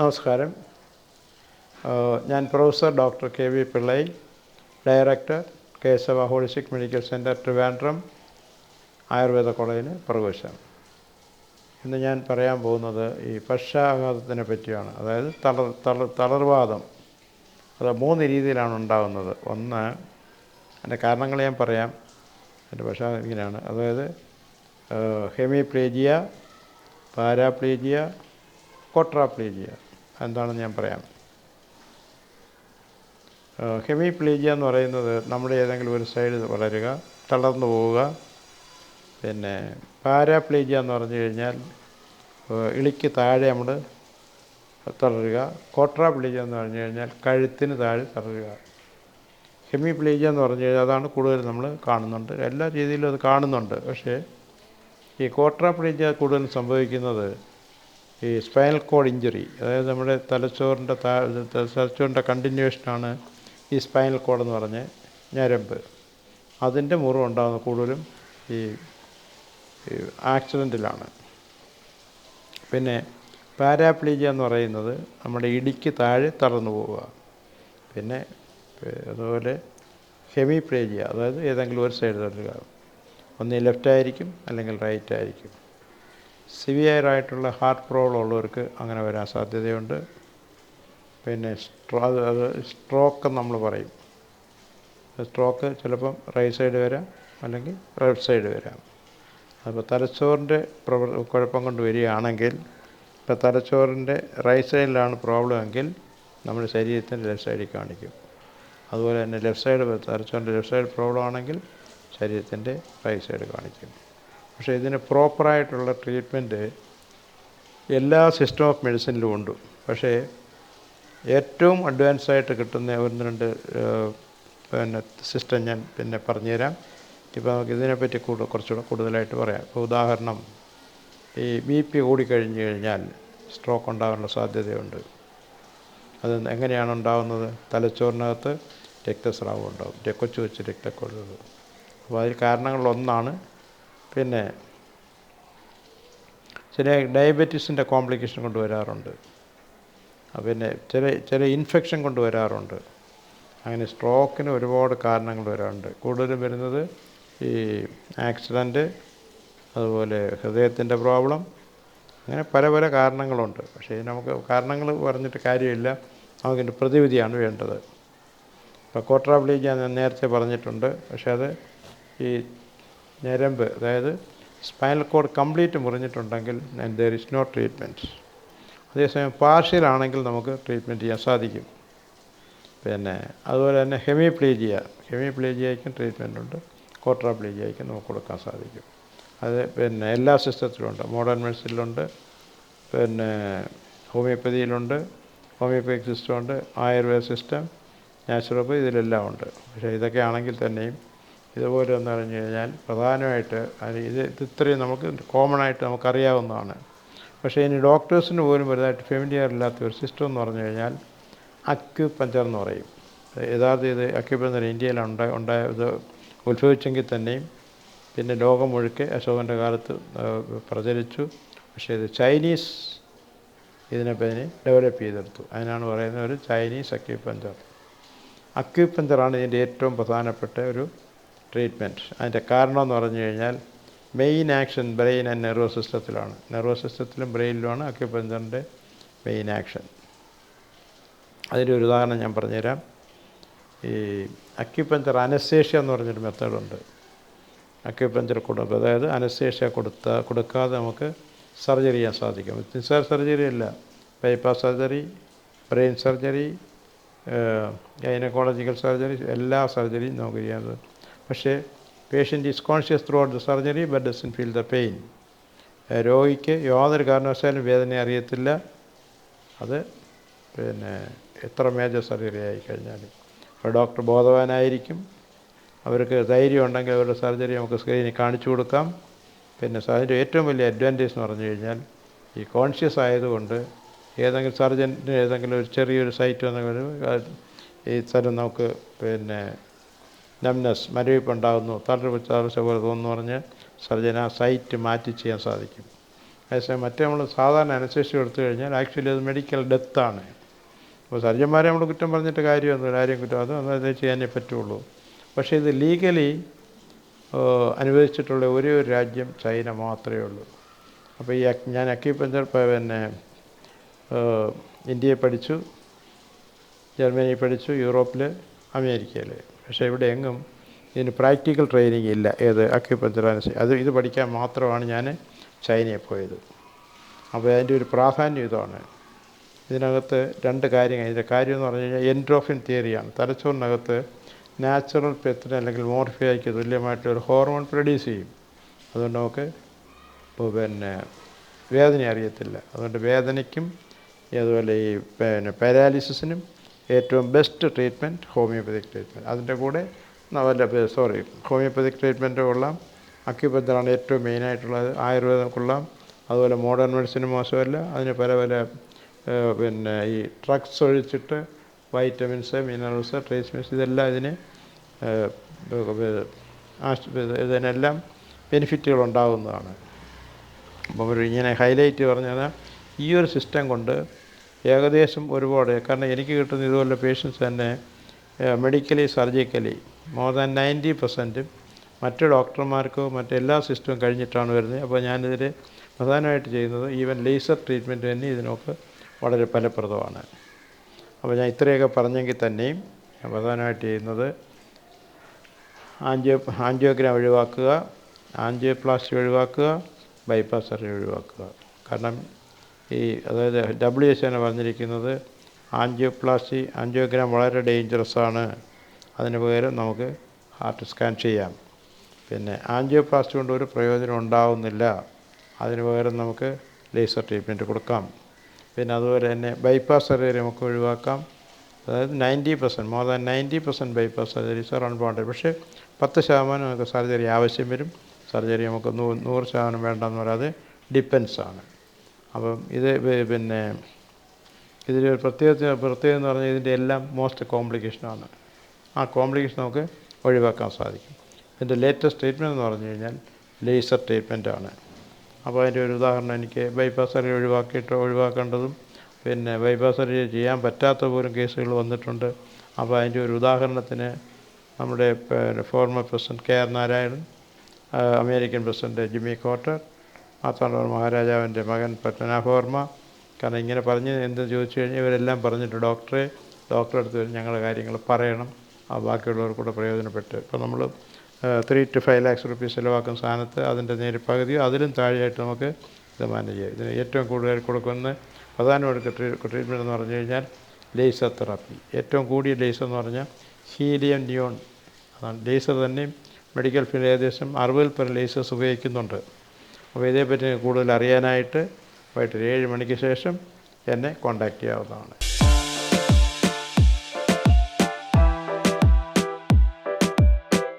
നമസ്കാരം. ഞാൻ professor doctor K V Pillai director Keshava holistic medical centre Trivandrum ayurveda കോളേജിന് പ്രവേശം ഇന്ന് ഞാൻ പറയാൻ പോകുന്നത് ഈ പക്ഷാഘാതത്തിനെ പറ്റിയാണ്. അതായത് തളർ തളർ തളർവാദം. അത് മൂന്ന് രീതിയിലാണ് ഉണ്ടാകുന്നത് ഒന്ന് അതിന്റെ കാരണങ്ങൾ ഞാൻ പറയാം. എന്റെ പക്ഷാഘാതം ഇങ്ങനെയാണ്. അതായത് ഹെമിപ്ലേജിയ പാരാപ്ലേജിയ കോട്രാപ്ലേജിയ. എന്താണെന്ന് ഞാൻ പറയാം. ഹെമിപ്ലേജിയ എന്ന് പറയുന്നത് നമ്മുടെ ഏതെങ്കിലും ഒരു സൈഡ് വളരുക തളർന്നു പോവുക. പിന്നെ പാരാപ്ലേജിയ എന്ന് പറഞ്ഞു കഴിഞ്ഞാൽ ഇളിക്ക് താഴെ നമ്മൾ തളരുക. കോട്രാപ്ലേജിയ എന്ന് പറഞ്ഞു കഴിഞ്ഞാൽ കഴുത്തിന് താഴെ തളരുക. ഹെമി ഹെമിപ്ലേജിയ എന്ന് പറഞ്ഞു കഴിഞ്ഞാൽ അതാണ് കൂടുതൽ നമ്മൾ കാണുന്നുണ്ട്. എല്ലാ രീതിയിലും അത് കാണുന്നുണ്ട്. പക്ഷേ ഈ കോട്രാപ്ലേജിയ കൂടുതൽ സംഭവിക്കുന്നത് ഈ സ്പൈനൽ കോഡ് ഇഞ്ചുറി അതായത് നമ്മുടെ തലച്ചോറിന്റെ തലച്ചോറിന്റെ കണ്ടിന്യൂഷനാണ് ഈ സ്പൈനൽ കോഡെന്ന് പറഞ്ഞ് ഞരമ്പ്. അതിന്റെ മുറിവ് ഉണ്ടാകുന്ന കൂടുതലും ഈ ആക്സിഡന്റിലാണ് പിന്നെ പാരാപ്ലീജിയ എന്ന് പറയുന്നത് നമ്മുടെ ഇടിക്ക് താഴെ തളർന്നു പോവുക. പിന്നെ അതുപോലെ ഹെമിപ്ലേജിയ അതായത് ഏതെങ്കിലും ഒരു സൈഡ് തള്ളുക. ഒന്ന് ലെഫ്റ്റ് ആയിരിക്കും അല്ലെങ്കിൽ റൈറ്റ് ആയിരിക്കും. സിവിയർ ആയിട്ടുള്ള ഹാർട്ട് പ്രോബ്ലം ഉള്ളവർക്ക് അങ്ങനെ വരാൻ സാധ്യതയുണ്ട്. പിന്നെ സ്ട്രോ അത് സ്ട്രോക്ക് നമ്മൾ പറയും. സ്ട്രോക്ക് ചിലപ്പം റൈറ്റ് സൈഡ് വരാം അല്ലെങ്കിൽ ലെഫ്റ്റ് സൈഡ് വരാം. അപ്പോൾ തലച്ചോറിന്റെ പ്രവർ കുഴപ്പം കൊണ്ട് വരികയാണെങ്കിൽ ഇപ്പോൾ തലച്ചോറിന്റെ റൈറ്റ് സൈഡിലാണ് പ്രോബ്ലം എങ്കിൽ നമ്മുടെ ശരീരത്തിന്റെ ലെഫ്റ്റ് സൈഡിൽ കാണിക്കും. അതുപോലെ തന്നെ ലെഫ്റ്റ് സൈഡ് തലച്ചോറിന്റെ ലെഫ്റ്റ് സൈഡ് പ്രോബ്ലം ആണെങ്കിൽ ശരീരത്തിന്റെ റൈറ്റ് സൈഡ് കാണിക്കും. പക്ഷേ ഇതിന് പ്രോപ്പറായിട്ടുള്ള ട്രീറ്റ്മെന്റ് എല്ലാ സിസ്റ്റം ഓഫ് മെഡിസിനിലും ഉണ്ട്. പക്ഷേ ഏറ്റവും അഡ്വാൻസ് ആയിട്ട് കിട്ടുന്ന ഒന്ന് രണ്ട് പിന്നെ സിസ്റ്റം ഞാൻ പിന്നെ പറഞ്ഞുതരാം. ഇപ്പോൾ നമുക്ക് ഇതിനെപ്പറ്റി കൂടുതൽ കുറച്ചുകൂടെ കൂടുതലായിട്ട് പറയാം. ഇപ്പോൾ ഉദാഹരണം ഈ ബി പി കൂടിക്കഴിഞ്ഞ് കഴിഞ്ഞാൽ സ്ട്രോക്ക് ഉണ്ടാകാനുള്ള സാധ്യതയുണ്ട്. അത് എങ്ങനെയാണ് ഉണ്ടാകുന്നത് തലച്ചോറിനകത്ത് രക്തസ്രാവം ഉണ്ടാകും കൊച്ചു കൊച്ചു രക്തക്കൊഴുകൾ അപ്പോൾ അതിൽ കാരണങ്ങളിലൊന്നാണ് പിന്നെ ചില ഡയബറ്റീസിന്റെ കോംപ്ലിക്കേഷൻ കൊണ്ടുവരാറുണ്ട്. പിന്നെ ചില ചില ഇൻഫെക്ഷൻ കൊണ്ടുവരാറുണ്ട്. അങ്ങനെ സ്ട്രോക്കിന് ഒരുപാട് കാരണങ്ങൾ വരാറുണ്ട്. കൂടുതലും വരുന്നത് ഈ ആക്സിഡന്റ് അതുപോലെ ഹൃദയത്തിന്റെ പ്രോബ്ലം അങ്ങനെ പല പല കാരണങ്ങളുണ്ട്. പക്ഷേ നമുക്ക് കാരണങ്ങൾ പറഞ്ഞിട്ട് കാര്യമില്ല. നമുക്കിന്റെ പ്രതിവിധിയാണ് വേണ്ടത്. ഇപ്പോൾ കോട്രാപ്ലേജ് ഞാൻ നേരത്തെ പറഞ്ഞിട്ടുണ്ട്. പക്ഷേ അത് ഈ ഞരമ്പ് അതായത് സ്പൈനൽ കോഡ് കംപ്ലീറ്റ് മുറിഞ്ഞിട്ടുണ്ടെങ്കിൽ ദർ ഇസ് നോ ട്രീറ്റ്മെന്റ് അതേസമയം പാർഷ്യലാണെങ്കിൽ നമുക്ക് ട്രീറ്റ്മെന്റ് ചെയ്യാൻ സാധിക്കും. പിന്നെ അതുപോലെ തന്നെ ഹെമിപ്ലേജിയ ഹെമിപ്ലേജിയയ്ക്കും ട്രീറ്റ്മെന്റ് ഉണ്ട്. കോട്രാപ്ലേജിയയ്ക്കും നമുക്ക് കൊടുക്കാൻ സാധിക്കും. അത് പിന്നെ എല്ലാ സിസ്റ്റത്തിലും ഉണ്ട്. മോഡേൺ മെഡിസിനിലുണ്ട് പിന്നെ ഹോമിയോപ്പതിയിലുണ്ട് ഹോമിയോപ്പതിക് സിസ്റ്റം ഉണ്ട്. ആയുർവേദ സിസ്റ്റം നാച്ചുറോപ്പതി ഇതിലെല്ലാം ഉണ്ട്. പക്ഷേ ഇതൊക്കെ ആണെങ്കിൽ തന്നെയും ഇതുപോലെ എന്ന് പറഞ്ഞു കഴിഞ്ഞാൽ പ്രധാനമായിട്ട് ഇത് ഇത് ഇത്രയും നമുക്ക് കോമൺ ആയിട്ട് നമുക്കറിയാവുന്നതാണ്. പക്ഷേ ഇനി ഡോക്ടേഴ്സിന് പോലും വലുതായിട്ട് ഫെമിലിയർ ഇല്ലാത്ത ഒരു സിസ്റ്റം എന്ന് പറഞ്ഞു കഴിഞ്ഞാൽ അക്യുപഞ്ചർ എന്ന് പറയും. യഥാർത്ഥ ഇത് അക്യുപഞ്ചർ ഇന്ത്യയിലാണ് ഉണ്ടായ ഉണ്ടായ ഇത് ഉത്ഭവിച്ചെങ്കിൽ തന്നെയും പിന്നെ ലോകം മുഴുക്കെ അശോകന്റെ കാലത്ത് പ്രചരിച്ചു. പക്ഷേ ഇത് ചൈനീസ് ഇതിനെ പിന്നെ ഡെവലപ്പ് ചെയ്തെടുത്തു. അതിനാണ് പറയുന്നത് ഒരു ചൈനീസ് അക്യുപഞ്ചർ അക്യുപഞ്ചറാണ് ഇതിന്റെ ഏറ്റവും പ്രധാനപ്പെട്ട ഒരു ട്രീറ്റ്മെന്റ് അതിന്റെ കാരണമെന്ന് പറഞ്ഞു കഴിഞ്ഞാൽ main action brain and nervous സിസ്റ്റത്തിലാണ് nervous സിസ്റ്റത്തിലും ബ്രെയിനിലുമാണ് അക്യുപഞ്ചറിന്റെ മെയിൻ ആക്ഷൻ അതിന്റെ ഒരു ഉദാഹരണം ഞാൻ പറഞ്ഞുതരാം. ഈ അക്യുപഞ്ചർ അനസ്തേഷ്യ എന്ന് പറഞ്ഞൊരു മെത്തേഡുണ്ട് അക്യുപഞ്ചർ കൊടുക്കുക അതായത് അനസ്തേഷ്യ കൊടുത്ത കൊടുക്കാതെ നമുക്ക് സർജറി ചെയ്യാൻ സാധിക്കും. നിസ്സാര സർജറി അല്ല. Bypass surgery brain surgery gynaecological surgery എല്ലാ സർജറിയും നമുക്ക് ചെയ്യാൻ പക്ഷേ patient is conscious throughout the surgery but doesn't feel the pain രോഗിക്ക് യാതൊരു കാരണവശാലും വേദന അറിയത്തില്ല. അത് പിന്നെ എത്ര മേജർ സർജറി ആയി കഴിഞ്ഞാലും. അപ്പോൾ ഡോക്ടർ ബോധവാനായിരിക്കും. അവർക്ക് ധൈര്യം ഉണ്ടെങ്കിൽ അവരുടെ സർജറി നമുക്ക് സ്ക്രീനിൽ കാണിച്ചു കൊടുക്കാം. പിന്നെ അതിന്റെ ഏറ്റവും വലിയ അഡ്വാന്റേജ് എന്ന് പറഞ്ഞു കഴിഞ്ഞാൽ ഈ കോൺഷ്യസ് ആയതുകൊണ്ട് ഏതെങ്കിലും സർജന്റെ ഏതെങ്കിലും ഒരു ചെറിയൊരു സൈറ്റ് വന്നെങ്കിലും ഈ സ്ഥലം നമുക്ക് പിന്നെ നംനസ് മരവിപ്പുണ്ടാകുന്നു. തളർച്ച തളർച്ച പോലെ തോന്നുന്നു പറഞ്ഞ് സർജന സൈറ്റ് മാറ്റി ചെയ്യാൻ സാധിക്കും. അതേസമയം മറ്റേ നമ്മൾ സാധാരണ അനുസരിച്ച് എടുത്തു കഴിഞ്ഞാൽ ആക്ച്വലി അത് മെഡിക്കൽ ഡെത്താണ്. അപ്പോൾ സർജന്മാരെ നമ്മൾ കുറ്റം പറഞ്ഞിട്ട് കാര്യമൊന്നുമില്ല ആരെയും കുറ്റം അത് അത് ചെയ്യാനേ പറ്റുള്ളൂ. പക്ഷേ ഇത് ലീഗലി അനുവദിച്ചിട്ടുള്ള ഒരേ ഒരു രാജ്യം ചൈന മാത്രമേ ഉള്ളൂ. അപ്പോൾ ഈ ഞാൻ അക്യുപഞ്ചർ പിന്നെ ഇന്ത്യയെ പഠിച്ചു ജർമ്മനിയെ പഠിച്ചു യൂറോപ്പിൽ അമേരിക്കയിൽ പക്ഷേ ഇവിടെ എങ്ങും ഇതിന് പ്രാക്ടിക്കൽ ട്രെയിനിങ് ഇല്ല. ഏത് അക്യുപഞ്ചറാനസ് അത് ഇത് പഠിക്കാൻ മാത്രമാണ് ഞാൻ ചൈനയിൽ പോയത്. അപ്പോൾ അതിന്റെ ഒരു പ്രാധാന്യം ഇതാണ്. ഇതിനകത്ത് രണ്ട് കാര്യങ്ങൾ. ഇതിന്റെ കാര്യം എന്ന് പറഞ്ഞു കഴിഞ്ഞാൽ എൻഡ്രോഫിൻ തിയറിയാണ് തലച്ചോറിനകത്ത് നാച്ചുറൽ പെത്തിന് അല്ലെങ്കിൽ മോർഫിയയ്ക്ക് തുല്യമായിട്ടുള്ള ഒരു ഹോർമോൺ പ്രൊഡ്യൂസ് ചെയ്യും. അതുകൊണ്ട് നമുക്ക് പിന്നെ വേദന അറിയത്തില്ല. അതുകൊണ്ട് വേദനയ്ക്കും അതുപോലെ ഈ പിന്നെ പാരാലിസിസിനും ഏറ്റവും ബെസ്റ്റ് ട്രീറ്റ്മെന്റ് ഹോമിയോപ്പതിക് ട്രീറ്റ്മെന്റ് അതിന്റെ കൂടെ അല്ല സോറി ഹോമിയോപ്പതിക് ട്രീറ്റ്മെന്റ് കൊള്ളാം. അക്യുപഞ്ചറാണ് ഏറ്റവും മെയിനായിട്ടുള്ളത് ആയുർവേദം കൊള്ളാം അതുപോലെ മോഡേൺ മെഡിസിന് മോശമല്ല. അതിന് പല പല പിന്നെ ഈ ഡ്രഗ്സ് ഒഴിച്ചിട്ട് വൈറ്റമിൻസ് മിനറൽസ് ട്രേസ്മിൻസ് ഇതെല്ലാം ഇതിന് ഇതിനെല്ലാം ബെനിഫിറ്റുകൾ ഉണ്ടാകുന്നതാണ് അപ്പോൾ ഇങ്ങനെ ഹൈലൈറ്റ് പറഞ്ഞാൽ ഈ ഒരു സിസ്റ്റം കൊണ്ട് ഏകദേശം ഒരുപാട്. കാരണം എനിക്ക് കിട്ടുന്ന ഇതുപോലെ പേഷ്യൻസ് തന്നെ medically surgically more than ninety പെർസെന്റും മറ്റ് ഡോക്ടർമാർക്കോ മറ്റെല്ലാ സിസ്റ്റവും കഴിഞ്ഞിട്ടാണ് വരുന്നത്. അപ്പോൾ ഞാനിതിൽ പ്രധാനമായിട്ട് ചെയ്യുന്നത് ഈവൻ ലേസർ ട്രീറ്റ്മെന്റ് തന്നെ ഇതിനൊക്കെ വളരെ ഫലപ്രദമാണ്. അപ്പോൾ ഞാൻ ഇത്രയൊക്കെ പറഞ്ഞെങ്കിൽ തന്നെയും പ്രധാനമായിട്ട് ചെയ്യുന്നത് ആൻജിയോ ആൻജിയോഗ്രാം ഒഴിവാക്കുക ആൻജിയോപ്ലാസ്റ്റി ഒഴിവാക്കുക ബൈപ്പാസ് സർജറി ഒഴിവാക്കുക. കാരണം ഈ അതായത് ഡബ്ല്യു എച്ച് എന്ന് പറഞ്ഞിരിക്കുന്നത് ആൻജിയോപ്ലാസ്റ്റി ആൻജിയോഗ്രാം വളരെ ഡേഞ്ചറസ് ആണ്. അതിന് പകരം നമുക്ക് ഹാർട്ട് സ്കാൻ ചെയ്യാം. പിന്നെ ആൻജിയോപ്ലാസ്റ്റി കൊണ്ട് ഒരു പ്രയോജനം ഉണ്ടാവുന്നില്ല. അതിന് പകരം നമുക്ക് ലേസർ ട്രീറ്റ്മെന്റ് കൊടുക്കാം. പിന്നെ അതുപോലെ തന്നെ ബൈപ്പാസ് സർജറി നമുക്ക് ഒഴിവാക്കാം. അതായത് ninety percent more than ninety percent bypass surgeries are unwanted പക്ഷേ പത്ത് ശതമാനം നമുക്ക് സർജറി ആവശ്യം വരും. സർജറി നമുക്ക് നൂ നൂറ് ശതമാനം വേണ്ടെന്ന് പറയാതെ ഡിപ്പെൻസ് ആണ്. അപ്പം ഇത് പിന്നെ ഇതിലൊരു പ്രത്യേകത പ്രത്യേകത എന്ന് പറഞ്ഞാൽ ഇതിന്റെ എല്ലാം മോസ്റ്റ് കോംപ്ലിക്കേഷനാണ് ആ കോംപ്ലിക്കേഷൻ നമുക്ക് ഒഴിവാക്കാൻ സാധിക്കും. ഇതിന്റെ ലേറ്റസ്റ്റ് ട്രീറ്റ്മെന്റ് എന്ന് പറഞ്ഞു കഴിഞ്ഞാൽ ലേസർ ട്രീറ്റ്മെന്റ് ആണ്. അപ്പോൾ അതിന്റെ ഒരു ഉദാഹരണം എനിക്ക് ബൈപ്പാസ് സർജറി ഒഴിവാക്കിയിട്ട് ഒഴിവാക്കേണ്ടതും പിന്നെ ബൈപ്പാസ് സർജറി ചെയ്യാൻ പറ്റാത്ത പോലും കേസുകൾ വന്നിട്ടുണ്ട്. അപ്പോൾ അതിന്റെ ഒരു ഉദാഹരണത്തിന് നമ്മുടെ former president K R Narayanan American president Jimmy Carter മാത്താണ്ടവർ മഹാരാജാവിന്റെ മകൻ പത്മനാഭവർമ്മ. കാരണം ഇങ്ങനെ പറഞ്ഞ് എന്ത് ചോദിച്ചു കഴിഞ്ഞാൽ ഇവരെല്ലാം പറഞ്ഞിട്ട് ഡോക്ടറെ ഡോക്ടറെ അടുത്ത് ഞങ്ങളുടെ കാര്യങ്ങൾ പറയണം. ആ ബാക്കിയുള്ളവർ കൂടെ പ്രയോജനപ്പെട്ട്. ഇപ്പോൾ നമ്മൾ three to five lakhs rupees ചിലവാക്കുന്ന സാധനത്ത് അതിന്റെ നേരിപ്പകുതിയോ പകുതിയോ അതിലും താഴെയായിട്ട് നമുക്ക് ഇത് മാനേജ് ചെയ്യാം. ഇതിന് ഏറ്റവും കൂടുതൽ കൊടുക്കുന്ന പ്രധാനമായിട്ട് ട്രീറ്റ്മെന്റ് എന്ന് പറഞ്ഞു കഴിഞ്ഞാൽ ലേസർ തെറാപ്പി ഏറ്റവും കൂടിയ ലേസർ എന്ന് പറഞ്ഞാൽ ഹീലിയം നിയോൺ അതാണ് ലേസർ തന്നെയും മെഡിക്കൽ ഫീൽഡ് ഏകദേശം അറുപതിൽ പേർ ലേസേഴ്സ് ഉപയോഗിക്കുന്നുണ്ട്. അപ്പോൾ ഇതേപ്പറ്റി കൂടുതൽ അറിയാനായിട്ട് വൈകിട്ട് ഒരു ഏഴ് മണിക്ക് ശേഷം എന്നെ കോൺടാക്റ്റ് ചെയ്യാവുന്നതാണ്.